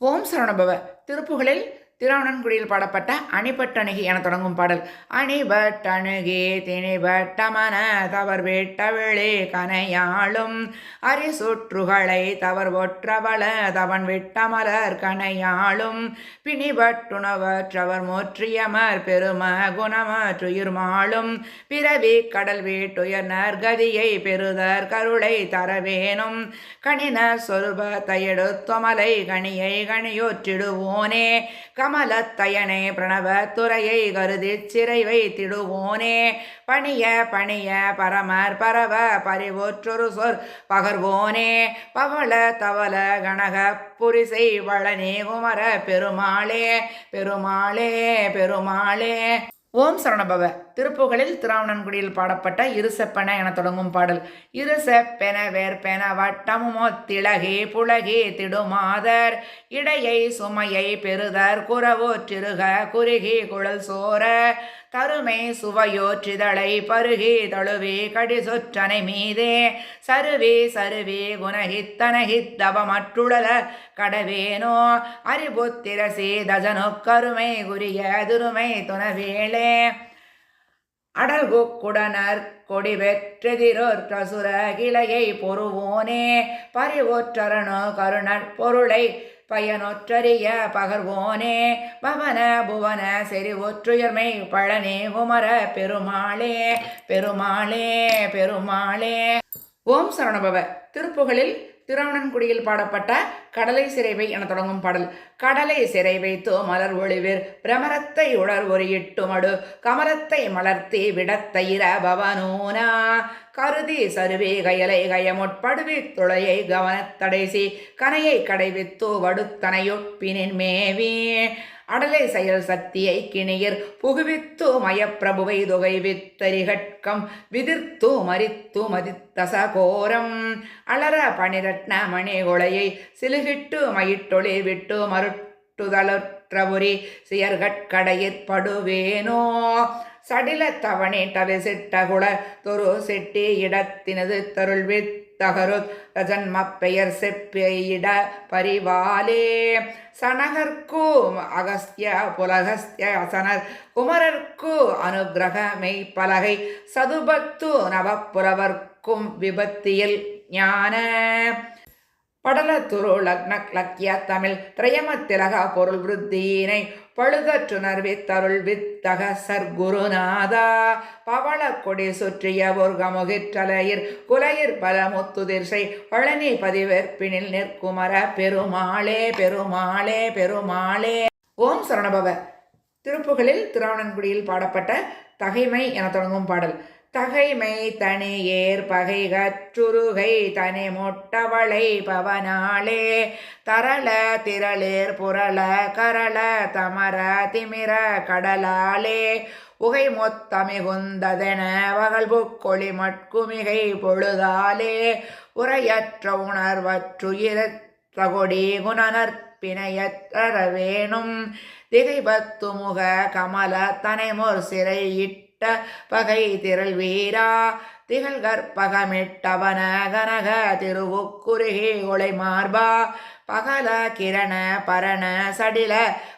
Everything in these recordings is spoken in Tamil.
ஓம் சரணபவ திருப்புகளில் திருவண்ணன்குடியில் பாடப்பட்ட அணிபட்டணுகி என தொடங்கும் பாடல். அணிபட்டணுகி திணிபட்டமன தவர் விட்டவிழி கனையாளும் அரிசுற்றுகளை தவர் ஒற்றவள தவன் விட்டமலர் கனையாளும் பிணிபட்டுணவற்றவர் முற்றியமர் பெரும குணமற்றுயிர்மாளும் பிறவி கடல் வீட்டுயர் நற்கதியை பெறுதர் கருளை தரவேனும் கணின சொருபத்தை எடுத்தொமலை கணியை கணியொற்றிடுவோனே கமலத்தயனே பிரணவ துறையை கருதி சிறை வைத்திடுவோனே பணிய பணிய பரமர் பரவ பரிவோற்றொரு சொற் பகர்வோனே. பவள தவள கனக புரிசை வளனே குமர பெருமாளே பெருமாளே பெருமாளே. ஓம் சரணபவ. திருப்புகளில் திராவணன்குடியில் பாடப்பட்ட இருசெப்பன என தொடங்கும் பாடல். இருசெப்பென வேற்பென வட்டமுமோ திலகே புலகே திடுமாதர். இடையை சுமையை பெறுதர் குறவோற்றிருக குறுகி குழல் சோர. தருமை சுவையோற்றிதழை பருகி தழுவி கடிசொற்றனை மீதே சருவே சருவே குணஹித்தனஹித்தவமற்றுழல கடவேனோ. அறிபுத்திரசே தஜனு கருமை குறிய துருமை துணவேளே அடல்கு குடனர் கொடி வெற்றெதிரோர் கசுர கிளையை பொறுவோனே. பரிவோற்றரணு கருணற் பொருளை பயனொற்றறிய பகர்வோனே. பவன புவன செறி ஒற்றுயர்மை பழனி குமர பெருமாளே பெருமாளே பெருமாளே. ஓம் சரணபவ. திருப்புகளில் திருவண்ணன்குடியில் பாடப்பட்ட கடலை சிறைவை என தொடங்கும் பாடல். கடலை சிறை வைத்து மலர் ஒளிவிர் பிரமரத்தை உணர் ஒரு இட்டுமடு கமலத்தை மலர்த்தி விடத்தயிர பவனூனா கருதி சருவே கயலை கயமுட்படுவி துளையை கவனத்தடைசி. கனையை கடைவித்து வடுத்தனையொப்பினின் மேவே. அடலை செயல் சக்தியை கிணியர். புகுவித்து மயப்பிரபுவை தொகை வித்தரிகட்கம் விதிர்த்து மரித்து மதித்தச கோரம் அலர பனிரட்ன மணிகுளையை சிலுகிட்டு மயிட்டொளி விட்டு மருட்டுதலுற்றபுரி சியர்கட்கடையிற்படுவேனோ சடில தவணி டவிசிட்டகுள தொரு செட்டி இடத்தினது தருள்வித் தகரு ரஜன்ம பெயர் செப்பியிட பரிவாலே சனகர்க்கு அகஸ்திய புலகஸ்திய அசனர் குமரர்க்கு அனுகிரக மெய்ப்பலகை சதுபத்து நவப்புலவர்க்கும் விபத்தியில் ஞான. படல துரு லக்ன லக்கிய தமிழ் திரயமத்திலக பொருள் விருத்தியினை பழுதற்றுணர்வி தருள் வித்தக சர்க்குருநாதா. பவள கொடி சுற்றிய ஒர்கமுகிற்றலையிர் குலையிர் பல முத்துதிர்சை பழனி பதிவேற்பினில் நிற்குமர பெருமாளே பெருமாளே பெருமாளே. ஓம் சரணபவ. திருப்புகளில் திருவண்ணன்குடியில் பாடப்பட்ட தகைமை என தொடங்கும் பாடல். தகைமை தனியேர் பகைகற்றுருகை தனி மொட்டவளை பவனாளே. தரள திரளேர் புரள கரள தமர திமிர கடலாலே உகை மொத்தமிகுந்ததென வகல்புக்கொளி மட்குமிகை பொழுதாலே உரையற்ற உணர்வற்றுயிர தகொடி குணனற்பினையற்ற வேணும் திகைபத்து முக கமல தனைமுர் சிறையிட்டு திட்ட பகை திரள் வீரா. திகழ் கற்பகமிட்டவன கனக திருவுக்குருகே ஒளை மார்பா பகல கிரண பரண சடில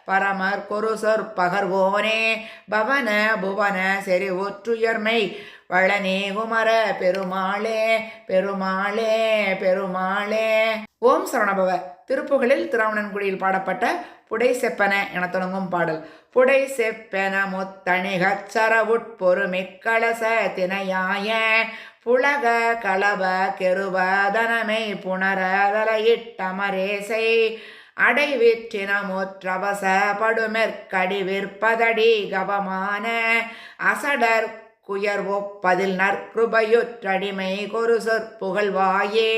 பரமர் குருசொற் பகர்வோனே. பவன புவன செறி ஒற்றுயர்மை வளனே குமர பெருமாளே. பெருமாளே பெருமாளே. ஓம் சரணபவ. திருப்புகளில் திருவண்ணன்குடியில் பாடப்பட்ட புடை செப்பன என தொடங்கும் பாடல். புடை செப்பென முத்தணிகச் சரவுட்பொருமிக்கலச தினையாய புலக கலவ கெருவதனமை புணரதலையிட்டமரேசை அடைவிற்றினமுற்றவச படுமெற்கடி விற்பதடி கவமான அசடர் குயர்வொப்பதில் நற்கிருபையுற்றடிமை கொரு சொற்புகழ்வாயே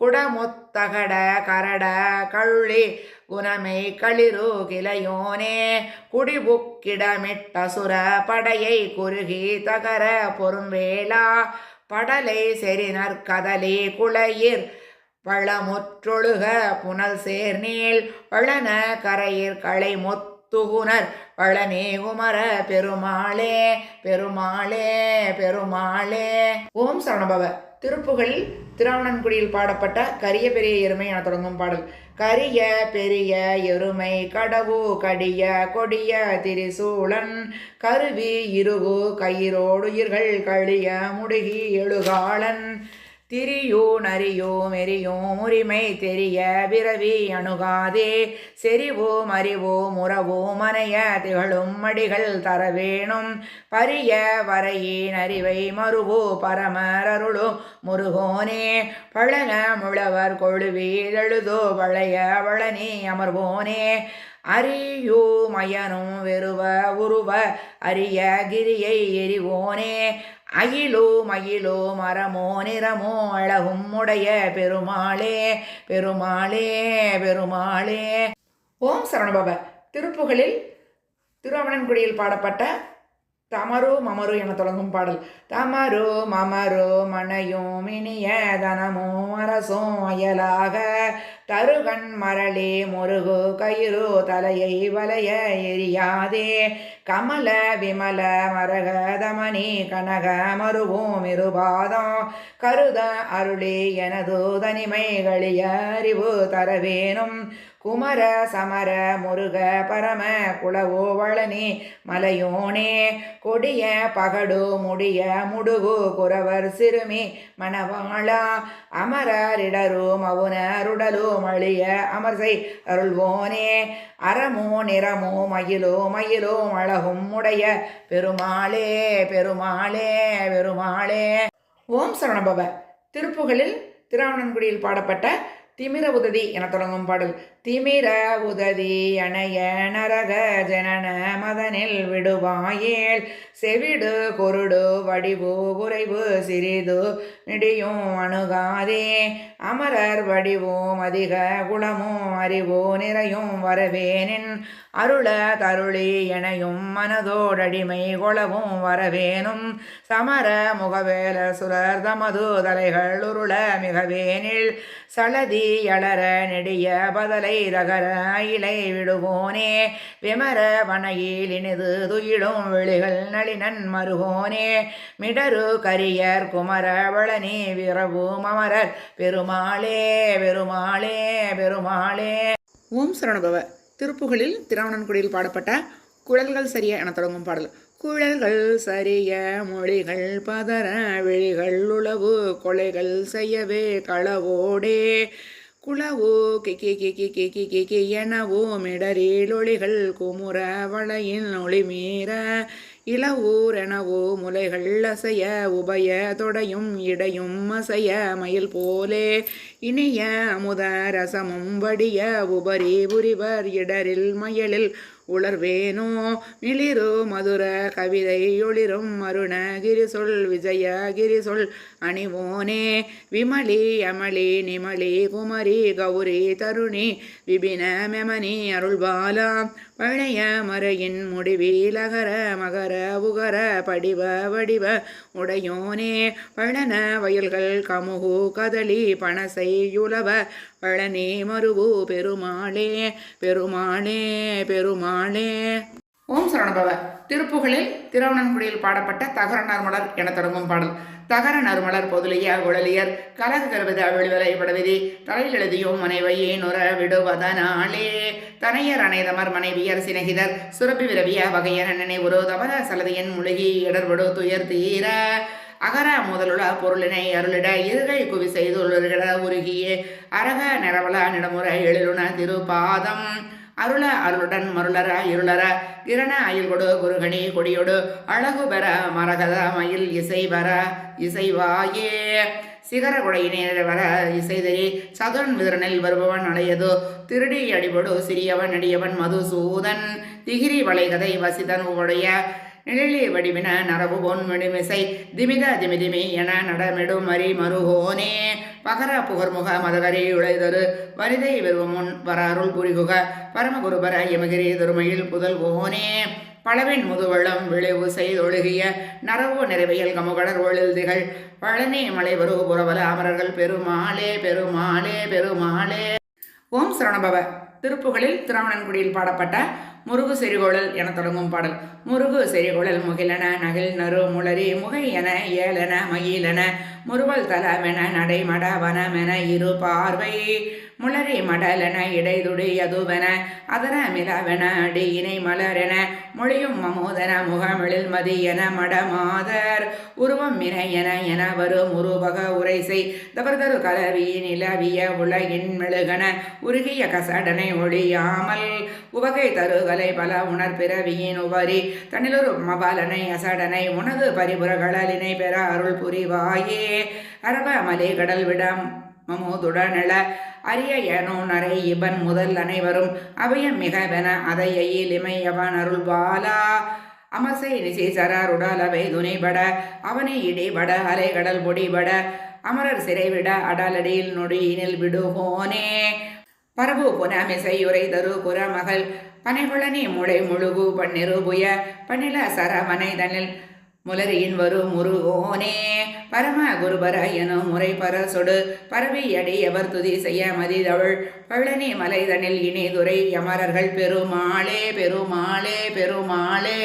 குடமுத்தகட கரட கள்ளி குணமை களிரு கிளையோனே குடிபுக்கிடமிட்டசுர படையை குறுகி தகர பொறும்பேலா படலை செறினர் கதலி குளையிர் வளமுற்றொழுக புனல் சேர்நீள் வளன கரையிற் களை துகுனர் வளனே குமர பெருமாளே பெருமாளே பெருமாளே. ஓம் சரணபவ. திருப்புகழில் திருவண்ணன்குடியில் பாடப்பட்ட கரிய பெரிய எருமை என தொடங்கும் பாடல். கரிய பெரிய எருமை கடவு கடிய கொடிய திரிசூலன். கருவி இருகு கயிரோடுயிர்கள் கழிய முடுகி எழுகாளன். திரியோ நரியோ மெரியோம் உரிமை தெரிய விரவி அணுகாதே. செறிவோம் அறிவோம் உறவோம் மனைய திகழும் மடிகள் தர வேணும். பரிய வரையின் அறிவை மறுவோ பரமரருளோ முருகோனே. பழன முழவர் கொழுவீர் பழைய வளைய வளனே அமர்வோனே. அரியோ மயனும் வெறுவ உருவ அரிய கிரியை எரிவோனே அகிலோ மகிழோ மரமோ நிறமோ அழகும் உடைய பெருமாளே பெருமாளே பெருமாளே. ஓம் சரவணபவ திருப்புகளில் திருவண்ணன்குடியில் பாடப்பட்ட தமரு மமரு என தொடங்கும் பாடல். தமரு மமரு மனையும் இனிய தனமோ அரசும் அயலாக தருகண் மரளே முருகு கயிறு தலையை வலைய எரியாதே. கமல விமல மரகதமணி கனக மருவும் இருபாதம் கருத அருளே எனது தனிமைகளிய அறிவு தரவேனும். குமர சமர முருக பரம குளவோ வளனி மலையோனே. கொடிய பகடு முடிய முடுகு குறவர் சிறுமி மணவாளா. அமரரிடரும் அவுனருடலும் மழிய அமர்சை அருள்வோனே. அறமோ நிறமோ மயிலோ மயிலோ அழகும் உடைய பெருமாளே பெருமாளே பெருமாளே. ஓம் சரணபவ திருப்புகளில் திருவண்ணன்குடியில் பாடப்பட்ட திமிர உததி என தொடங்கும் பாடல். திமிர உததி அணைய நரக ஜனன மதனில் விடுவாயேல். செவிடு கொருடு வடிவு குறைவு சிறிது நெடியும் அணுகாதே. அமரர் வடிவும் அதிக குளமும் அறிவோ நிறையும் வரவேனின். அருள தருளி எனையும் மனதோடடிமை கொளவும் வரவேனும். சமர முகவேல சுரர் தமது தலைகள் உருள மிகவேனில். சலதி எளர நெடிய பதலை ரகர இலை விடுவோனே. விமர வனையில் இனிது துயிலும் விழிகள் நளினன் மருகோனே. மிடரு கரியர் குமர வளனி விரவு மமரர் பெருமாளே பெருமாளே பெருமாளே. ஓம் சரணபவ. திருப்புகளில் திருவண்ணன்குடியில் பாடப்பட்ட குழல்கள் சரிய என தொடங்கும் பாடல். குழல்கள் சரிய மொழிகள் பதற விழிகள் உளவு கொலைகள் செய்யவே களவோடே. குளவோ கே கே கே கே கே கே கே எனவோ மிடரில் குமுற வளையின் ஒளிமீற இளவூரெனவோ முலைகள் அசைய உபய தொடையும் இடையும் அசைய மயில் போலே இனிய அமுத ரசமும் வடிய உபரி புரிவர் இடரில் மயலில் உளர்வேனோ மிளிரு மதுர கவிதை ஒளிரும் அருணகிரி சொல் விஜயகிரி சொல் அணிவோனே. விமலி அமளி நிமலி குமரி கௌரி தருணி விபின மெமனி அருள்பாலா. பழைய மறையின் முடிவிலகர மகர உகர படிவ வடிவ உடையோனே. பழன வயல்கள் கமுகு கதளி பனசை யுலவ பழனே மருவு பெருமாளே பெருமாளே பெருமாளே. ஓம் சரணபவ. திருப்புகளில் திருவண்ணன்குடியில் பாடப்பட்ட தகர நறுமலர் என தொடங்கும் பாடல். தகர நறுமலர் பொதுலிய உழலியர் கலகு கருவது அவிழ்வலை படவிதி தலையில் எழுதியும் மனைவையே நுர விடுவதனாலே. தனையர் அனைதமர் மனைவியர் சிநகிதர் சுரப்பி விரவிய வகையர் நினைவுரு தவற சலதியன் முழுகி இடர்படு துயர் தீர. அகர முதலுள பொருளினை அருளிட இருகை குவி செய்துள்ளிட உருகிய. அரக நிறவல நிடமுறை எழிலுண திருபாதம் அருள அருளுடன் மருளர இருளர இரண அயில் கொடு குருகணி கொடியொடு அழகு பெற மரகத மயில் இசை வர இசைவாயே. சிகர கொடையினர் வர இசைதறி சதுரன் விதரனில் வருபவன் அடையதோ திருடி அடிபடு சிறியவன் அடியவன் மதுசூதன். திகிரி வளைகதை வசிதன் உடைய நிழலி வடிவின நரவு பொன் மிடுமிசை திமித திமிதிமி என நடமிடும் மறி மருகோனே. பகர புகர்முக மதகரி உழைதரு வரிதை வெறுவமுன் வர அருள் புரிகுக பரமகுருபர யமகிரி திருமையில் புதல்வோனே பழவின் முதுவளம் விளைவு செய்தொழுகிய நரவு நிறைவையில் கமுகடர் ஒழில் திகழ் பழனி மலைவரு புறவல அமரர்கள் பெருமாளே பெருமாளே பெருமாளே. ஓம் சரணபவ. திருப்புகளில் திருவணன்குடியில் பாடப்பட்ட முருகு செறிகோழல் என தொடங்கும் பாடல். முருகு செறிகோழல் முகிலன நகில் நறு முளரி முகையென ஏலன மயிலன முருவல் தலமென நடைமட வனமென இரு பார்வை முளரி மடலென இடைதுடி யதுவென அதர மிளவென அடி இணை மலரென மொழியும் மமோதன முகமிழில் மதியன மடமாதர். உருவம் மினையன என வரும் உருவக உரைசை தவறுதரு கலவி நிலவிய உலகின் மெழுகன உருகிய கசடனை ஒழியாமல் உவகை தருகலை பல உணர் பிறவியின் உபரி தனிலொரு மபாலனை அசடனை உனது பரிபுரகளினை பெற அருள் புரிவாயே. அரப மலை கடல் விடம் மமோதுடனள அரிய ஏனோ நரை இவன் முதல் அனைவரும் அவைய மிகவென அதையில் இமையவன் அருள் பாலா அமசை நிசேசரருடலவை துணைபட அவனை இடிபட அலைகடல் பொடிபட. அமரர் சிறைவிட அடலடியில் நொடியினில் விடுவோனே. பரபு புனமிசையுரை தரு புறமகள் பனைகுளனி முளை முழுகு பன்னிருபுய பன்னில சரவனைதனில் முலரியின் வரும் முருகோனே. பரம குருபர எனும் முறை பரசொடு பரவி அடியவர் துதி செய்ய மதிதவள். பழனி மலைதனில் இனி துரை யமரர்கள் பெருமாளே பெருமாளே பெருமாளே.